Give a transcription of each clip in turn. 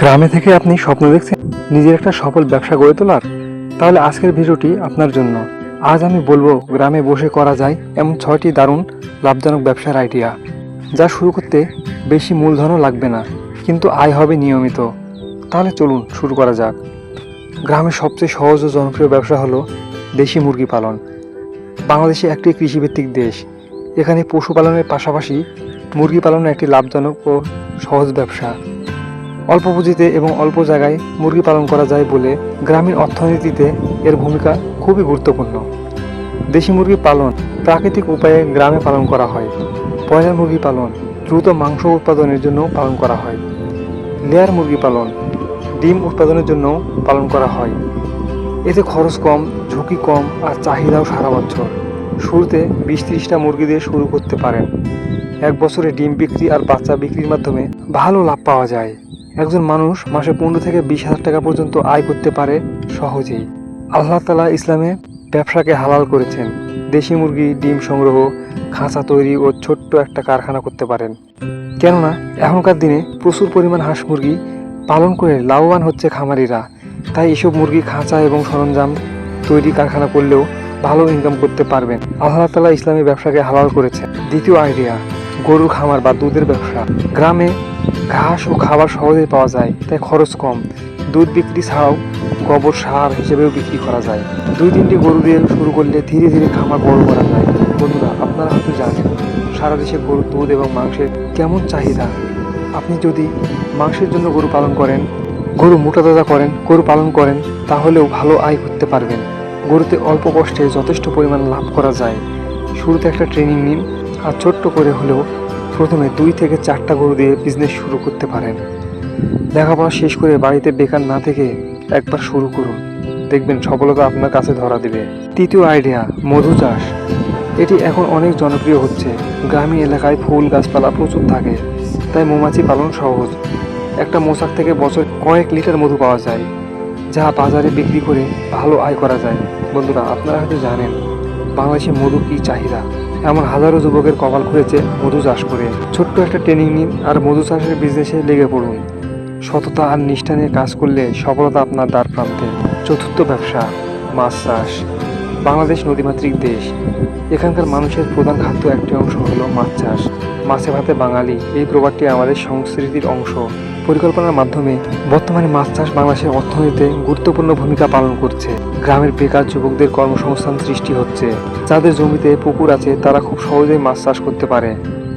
গ্রামে থেকে আপনি স্বপ্ন দেখছেন, নিজের একটা সফল ব্যবসা গড়ে তোলার? তাহলে আজকের ভিডিওটি আপনার জন্য। আজ আমি বলব, গ্রামে বসে করা যায় এমন ছয়টি দারুণ, লাভজনক ব্যবসার আইডিয়া যা শুরু করতে বেশি মূলধনও লাগবে না, কিন্তু আয় হবে নিয়মিত। তাহলে চলুন শুরু করা যাক। গ্রামের সবচেয়ে সহজ ও জনপ্রিয় ব্যবসা হলো দেশি মুরগি পালন। বাংলাদেশে একটি কৃষিভিত্তিক দেশ। এখানে পশুপালনের পাশাপাশি মুরগি পালন একটি লাভজনক ও সহজ ব্যবসা। অল্প পুঁজিতে এবং অল্প জায়গায় মুরগি পালন করা যায় বলে গ্রামীণ অর্থনীতিতে এর ভূমিকা খুবই গুরুত্বপূর্ণ। দেশি মুরগি পালন প্রাকৃতিক উপায়ে গ্রামে পালন করা হয়। ব্রয়লার মুরগি পালন দ্রুত মাংস উৎপাদনের জন্য পালন করা হয়। লেয়ার মুরগি পালন ডিম উৎপাদনের জন্য পালন করা হয়। এতে খরচ কম, ঝুঁকি কম আর চাহিদাও সারা বছর। শুরুতে বিশ ত্রিশটা মুরগি দিয়ে শুরু করতে পারেন। এক বছরে ডিম বিক্রি আর বাচ্চা বিক্রির মাধ্যমে ভালো লাভ পাওয়া যায়। একজন মানুষ মাসে পনেরো থেকে বিশ হাজার টাকা পর্যন্ত আয় করতে পারে সহজেই। আল্লাহ তালা ইসলামে ব্যবসাকে হালাল করেছেন। দেশি মুরগি, ডিম সংগ্রহ, খাঁচা তৈরি ও ছোট্ট একটা কারখানা করতে পারেন। কেননা, এখনকার দিনে প্রচুর পরিমাণ হাঁস মুরগি পালন করে লাভবান হচ্ছে খামারিরা। তাই এসব মুরগি, খাঁচা এবং সরঞ্জাম তৈরি কারখানা করলেও ভালো ইনকাম করতে পারবেন। আল্লাহ তালা ইসলামী ব্যবসাকে হালাল করেছেন। দ্বিতীয় আইডিয়া গরুর খামার বা দুধের ব্যবসা। গ্রামে ঘাস ও খাবার সহজেই পাওয়া যায়, তাই খরচ কম। দুধ বিক্রি ছাড়াও গোবর সার হিসেবেও বিক্রি করা যায়। দুই তিনটি গরু দিয়ে শুরু করলে ধীরে ধীরে খামার বড় করা যায়। বন্ধুরা, আপনারা হয়তো জানেন, সারা দেশে গরুর দুধ এবং মাংসের কেমন চাহিদা? আপনি যদি মাংসের জন্য গরু পালন করেন, গরু মোটা তাজা করেন, গরু পালন করেন, তাহলেও ভালো আয় করতে পারবেন। গরুতে অল্প কষ্টে যথেষ্ট পরিমাণ লাভ করা যায়। শুরুতে একটা ট্রেনিং নিন আর ছোট্ট করে হলেও প্রথমে দুই থেকে চারটা গরু দিয়ে বিজনেস শুরু করতে পারেন। লেখাপড়া শেষ করে বাড়িতে বেকার না থেকে একবার শুরু করুন। দেখবেন সফলতা আপনার কাছে ধরা দেবে। তৃতীয় আইডিয়া মধু চাষ। এটি এখন অনেক জনপ্রিয় হচ্ছে। গ্রামীণ এলাকায় ফুল গাছপালা প্রচুর থাকে। তাই মৌমাছি পালন সহজ। একটা মোশাক থেকে বছর কয়েক লিটার মধু পাওয়া যায়, যা বাজারে বিক্রি করে ভালো আয় করা যায়। বন্ধুরা, আপনারা হয়তো জানেন, বাংলাদেশে মধু কি চাহিদা? এমন হাজারো যুবকের কপাল খুলেছে মধু চাষ করে। ছোট্ট একটা ট্রেনিং নিন আর মধু চাষের বিজনেসে লেগে পড়ুন। সততা আর নিষ্ঠা নিয়ে কাজ করলে সফলতা আপনার দ্বার প্রান্তে। চতুর্থ ব্যবসা, মাছ চাষ। বাংলাদেশ নদীমাতৃক দেশ। এখানকার মানুষের প্রধান খাদ্য একটি অংশ হলো মাছ চাষ। মাছে ভাতে বাঙালি, এই প্রবাদটি আমাদের সংস্কৃতির অংশ। পরিকল্পনার মাধ্যমে বর্তমানে মাছ চাষ বাংলাদেশের অর্থনীতিতে গুরুত্বপূর্ণ ভূমিকা পালন করছে। গ্রামের বেকার যুবকদের কর্মসংস্থান সৃষ্টি হচ্ছে। যাদের জমিতে পুকুর আছে, তারা খুব সহজেই মাছ চাষ করতে পারে।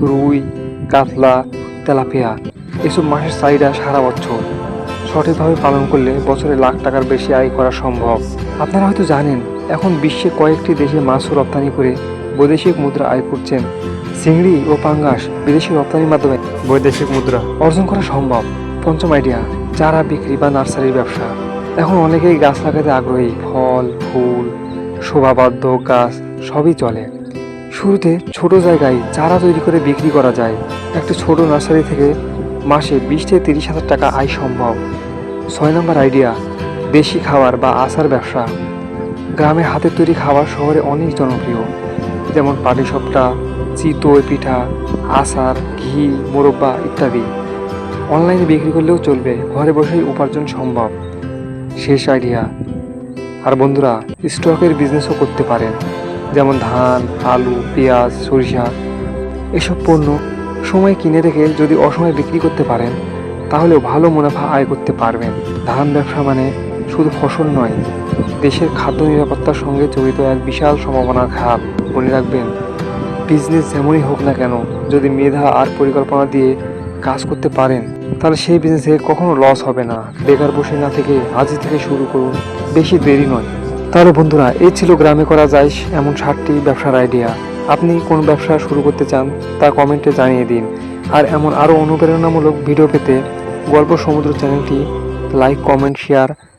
রুই, কাতলা, তেলাপিয়া এসব মাছের চাহিদা সারা বছর। সঠিকভাবে পালন করলে বছরে লাখ টাকার বেশি আয় করা সম্ভব। আপনারা হয়তো জানেন, এখন বিশ্বে কয়েকটি দেশে মাছ রপ্তানি করে বৈদেশিক মুদ্রা আয় করছেন। চিংড়ি ও পাঙ্গাস বিদেশি রপ্তানির মাধ্যমে বৈদেশিক মুদ্রা। অর্জন করা সম্ভব। পঞ্চম আইডিয়া চারা বিক্রি বা নার্সারির ব্যবসা। এখন অনেকেই গাছ লাগাতে আগ্রহী। ফল ফুল শোভাবদ্ধ গাছ সবই চলে। শুরুতে ছোট জায়গায় চারা তৈরি করে বিক্রি করা যায়। একটা ছোট নার্সারি থেকে মাসে বিশ থেকে তিরিশ হাজার টাকা আয় সম্ভব। ছয় নম্বর আইডিয়া দেশি খাবার বা আচার ব্যবসা। গ্রামে হাতে তৈরি খাবার শহরে অনেক জনপ্রিয়। যেমন পাটিসপটা, চিতই পিঠা, আচার, ঘি, মোরব্বা ইত্যাদি। অনলাইনে বিক্রি করলেও চলবে, ঘরে বসেই উপার্জন সম্ভব। শেষ আইডিয়া। আর বন্ধুরা, স্টকের বিজনেসও করতে পারেন, যেমন ধান, আলু, পেঁয়াজ, সরিষা। এসব পণ্য সময় কিনে রেখে যদি অসময়ে বিক্রি করতে পারেন, তাহলেও ভালো মুনাফা আয় করতে পারবেন। ধান ব্যবসা মানে শুধু ফসল নয় দেশের খাদ্য নিরাপত্তার সঙ্গে জড়িত এক বিশাল সম্ভাবনার খাত। মনে রাখবেন বিজনেস যেমনই হোক না কেন, যদি মেধা আর পরিকল্পনা দিয়ে কাজ করতে পারেন, তাহলে সেই বিজনেসে কখনো লস হবে না। বেকার বসে না থেকে, আজই থেকে শুরু করুন। বেশি দেরি নয়। তাহলে বন্ধুরা, এই ছিল গ্রামে করা যায় এমন ষাটটি ব্যবসার আইডিয়া আপনি কোন ব্যবসা শুরু করতে চান, তা কমেন্টে জানিয়ে দিন। আর এমন আরও অনুপ্রেরণামূলক ভিডিও পেতে গল্প সমুদ্র চ্যানেলটি লাইক কমেন্ট শেয়ার